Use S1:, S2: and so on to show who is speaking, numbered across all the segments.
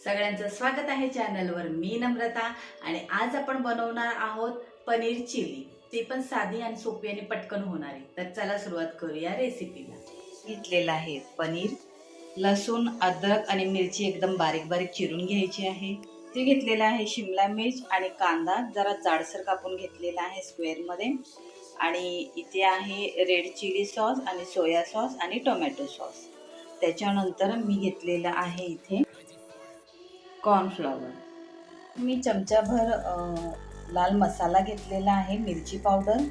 S1: सगळ्यांचं स्वागत आहे चॅनलवर. मी नम्रता आणि आज आपण बनवणार आहोत पनीर चिली. ती पण साधी आणि सोपी आणि पटकन होणारी. तर चला सुरुवात करूया रेसिपीला. घेतलेलं आहे पनीर. लसूण अद्रक आणि मिरची एकदम बारीक बारीक चिरून घ्यायची आहे. ते घेतलेलं आहे शिमला मिर्च आणि कांदा. जरा जाडसर कापून घेतलेला आहे स्क्वेअरमध्ये आणि इथे आहे रेड चिली सॉस आणि सोया सॉस आणि टोमॅटो सॉस त्याच्यानंतर मी घेतलेलं आहे इथे कॉर्नफ्लॉवर. मी चमचाभर लाल मसाला घेतलेला आहे मिरची पावडर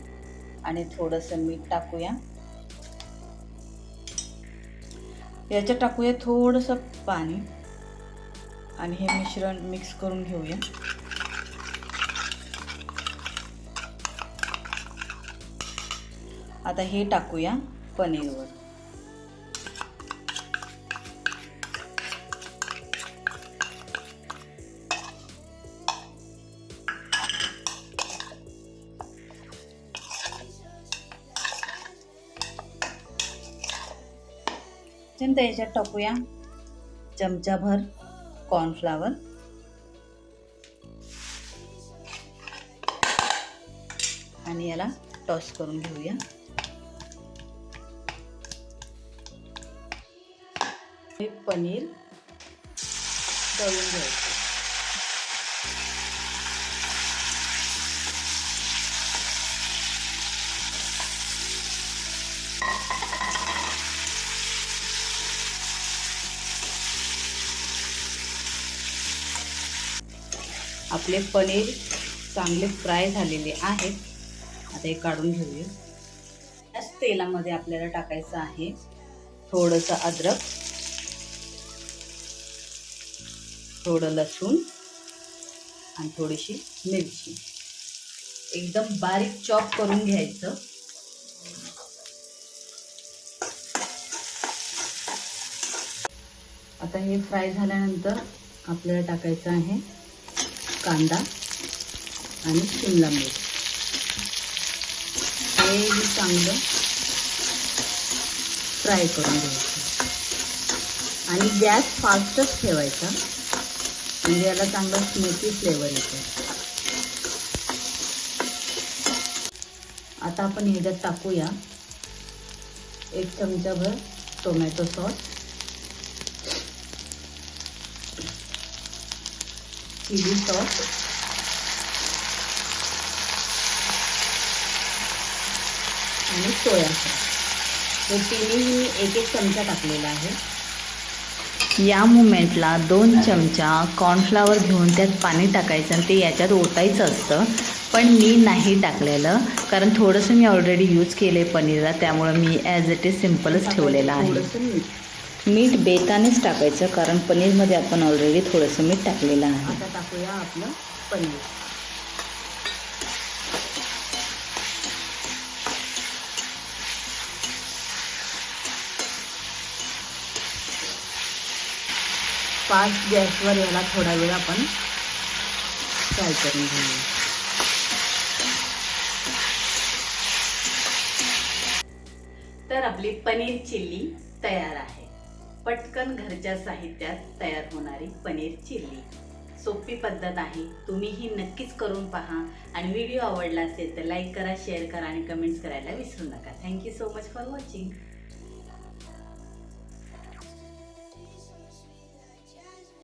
S1: आणि थोडंसं मीठ टाकूया. याच्यात टाकूया थोडंसं पाणी आणि हे मिश्रण मिक्स करून घेऊया. आता हे टाकूया पनीरवर. त्यानंतर याच्यात टाकूया. चमचाभर कॉर्नफ्लावर आणि याला टॉस करून घेऊया. पनीर तळून घ्यायचं. आपले पनीर चांगले फ्राय झालेले आहेत. आता हे काढून घेऊया. त्याच तेलामध्ये आपल्याला टाकायचं आहे थोडंसं अद्रक थोडं लसूण आणि थोडीशी मिरची. एकदम बारीक चॉप करून घ्यायचं. आता हे फ्राय झाल्यानंतर आपल्याला टाकायचं आहे कांदा आणि शिमला मिरच. हे चांगलं फ्राय करून घ्यायचं. आणि गॅस फास्टच ठेवायचा. म्हणजे याला चांगला स्मोकी फ्लेवर येतो. आता आपण ह्याच्यात टाकूया. एक चमचाभर टोमॅटो सॉस चिली सॉस आणि सोया सॉस हे तिन्ही मी एक एक चमचा टाकलेला आहे
S2: या मुमेंटला दोन चमचा कॉर्नफ्लावर घेऊन त्यात पाणी टाकायचं आणि ते याच्यात ओतायचं असतं. पण मी नाही टाकलेलं कारण थोडंसं मी ऑलरेडी यूज केलं आहे पनीरला त्यामुळं मी ॲज इट इज सिम्पलच ठेवलेलं आहे. मीठ बेतानेच टाकायचं कारण पनीरमध्ये आपण ऑलरेडी थोडंसं मीठ टाकलेलं आहे.
S1: आता टाकूया आपलं पनीर. फास्ट गॅसवर याला थोडा वेळ आपण फ्राय करून घेऊया. तर आपली पनीर चिल्ली तयार आहे. पटकन घरच्या साहित्यात तयार होणारी पनीर चिल्ली सोपी पद्धत आहे तुम्हीही नक्कीच करून पहा आणि व्हिडिओ आवडला असेल तर लाईक करा शेअर करा आणि कमेंट्स करायला विसरू नका. Thank you so much for watching